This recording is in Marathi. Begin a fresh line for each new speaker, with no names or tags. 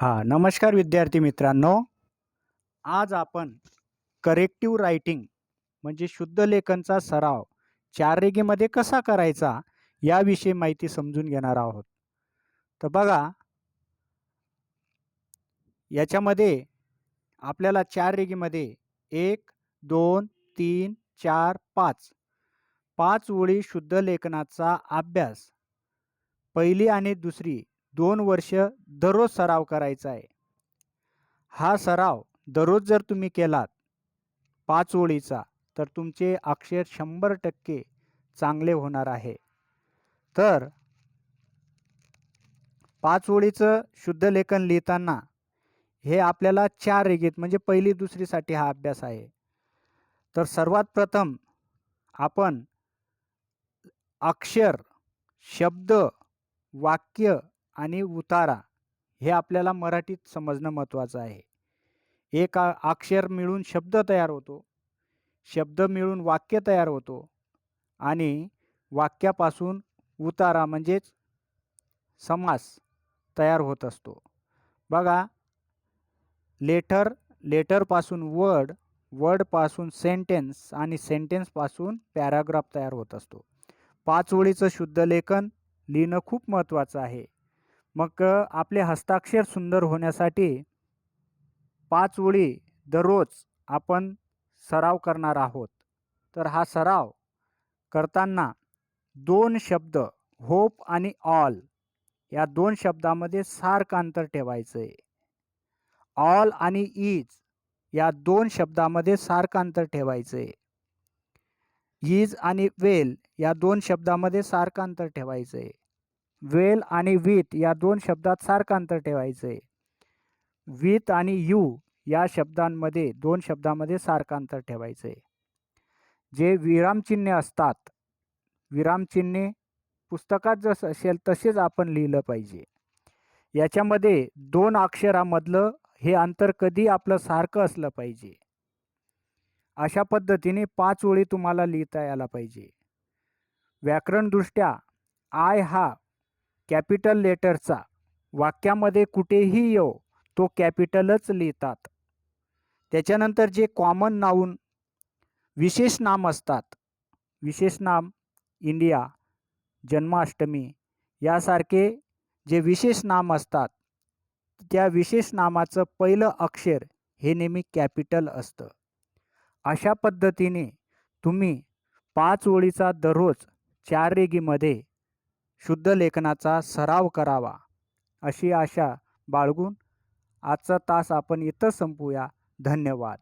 हां नमस्कार विद्यार्थी मित्रांनो. आज आपण करेक्टिव्ह रायटिंग म्हणजे शुद्ध लेखनचा सराव चार रेगेमध्ये कसा करायचा याविषयी माहिती समजून घेणार आहोत. तर बघा याच्यामध्ये आपल्याला चार रेगेमध्ये एक दोन तीन चार पाच पाच ओळी शुद्ध लेखनाचा अभ्यास पहिली आणि दुसरी दोन वर्ष दररोज सराव करायचा आहे. हा सराव दररोज जर तुम्ही केलात पाच ओळीचा तर तुमचे अक्षर शंभर टक्के चांगले होणार आहे. तर पाच ओळीचं शुद्ध लेखन लिहिताना हे आपल्याला चार रेगीत म्हणजे पहिली दुसरीसाठी हा अभ्यास आहे. तर सर्वात प्रथम आपण अक्षर शब्द वाक्य आणि उतारा हे आपल्याला मराठीत समजणं महत्त्वाचं आहे. एक अक्षर मिळून शब्द तयार होतो. शब्द मिळून वाक्य तयार होतो. आणि वाक्यापासून उतारा म्हणजेच समास तयार होत असतो. बघा लेटर लेटरपासून वर्ड वर्डपासून सेंटेन्स आणि सेंटेन्सपासून पॅराग्राफ तयार होत असतो. पाच ओळीचं शुद्ध लेखन लिहिणं खूप महत्त्वाचं आहे. मग आपले हस्ताक्षर सुंदर होण्यासाठी पाच ओळी दररोज आपण सराव करणार आहोत. तर हा सराव करताना दोन शब्द होप आणि ऑल या दोन शब्दामध्ये सारखं अंतर ठेवायचं आहे ऑल आणि इज या दोन शब्दामध्ये सारखं अंतर ठेवायचं आहे इज आणि वेल या दोन शब्दामध्ये सारखं अंतर ठेवायचं आहे वेल आणि विथ या दोन शब्दात सारखं अंतर ठेवायचं आहे विथ आणि यू या शब्दांमध्ये दोन शब्दामध्ये सारखं अंतर ठेवायचं आहे जे विरामचिन्हे असतात विरामचिन्हे पुस्तकात जसं असेल तसेच आपण लिहिलं पाहिजे. याच्यामध्ये दोन अक्षरामधलं हे अंतर कधी आपलं सारखं असलं पाहिजे. अशा पद्धतीने पाच ओळी तुम्हाला लिहिता यायला पाहिजे. व्याकरणदृष्ट्या आय हा कॅपिटल लेटरचा. वाक्यामध्ये कुठेही येऊ तो कॅपिटलच लिहितात. त्याच्यानंतर जे कॉमन नाऊन विशेष नाम असतात. विशेष नाम इंडिया जन्माष्टमी यासारखे जे विशेष नाम असतात त्या विशेष नामाचं पहिलं अक्षर हे नेहमी कॅपिटल असतं. अशा पद्धतीने तुम्ही पाच ओळीचा दररोज चार रेगीमध्ये शुद्ध लेखनाचा सराव करावा अशी आशा बाळगून आजचा तास आपण इथं संपूया. धन्यवाद.